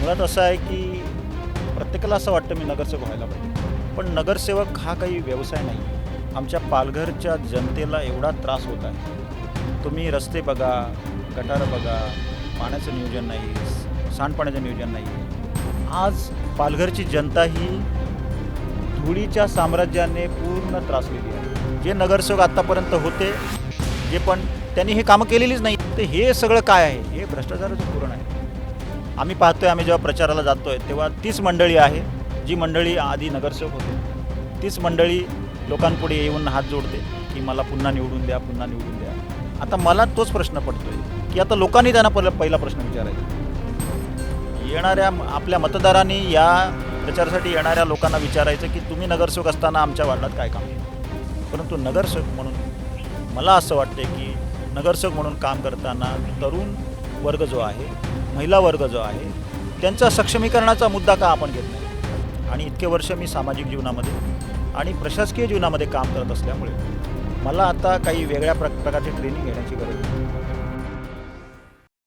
मुळात असं आहे की प्रत्येकाला असं वाटतं मी नगरसेवक व्हायला पाहिजे. पण नगरसेवक हा काही व्यवसाय नाही. आमच्या पालघरच्या जनतेला एवढा त्रास होत आहे. तुम्ही रस्ते बघा गटारं बघा पाण्याचं नियोजन नाही सांडपाण्याचं नियोजन नाही. आज पालघरची जनता ही धुळीच्या साम्राज्याने पूर्ण त्रासलेली आहे. जे नगरसेवक आत्तापर्यंत होते जे पण त्यांनी हे कामं केलेलीच नाही. तर हे सगळं काय आहे? हे भ्रष्टाचाराचं पूर्ण आहे. आम्ही पाहतोय आम्ही जेव्हा प्रचाराला जातोय तेव्हा तीच मंडळी आहे जी मंडळी आधी नगरसेवक होते. तीच मंडळी लोकांपुढे येऊन हात जोडते की मला पुन्हा निवडून द्या पुन्हा निवडून द्या. आता मला तोच प्रश्न पडतोय की आता लोकांनी त्यांना पहिला पहिला प्रश्न विचारायचा. येणाऱ्या आपल्या मतदारांनी या प्रचारासाठी येणाऱ्या लोकांना विचारायचं की तुम्ही नगरसेवक असताना आमच्या वार्डात काय काम केलं परंतु नगरसेवक म्हणून मला असं वाटते की नगरसेवक म्हणून काम करताना तरुण वर्ग जो आहे महिला वर्ग जो आहे त्यांचा सक्षमीकरणाचा मुद्दा का आपण घेत नाही? आणि इतके वर्ष मी सामाजिक जीवनामध्ये आणि प्रशासकीय जीवनामध्ये काम करत असल्यामुळे मला आता काही वेगळ्या प्र प्रकारची ट्रेनिंग घेण्याची गरज नाही.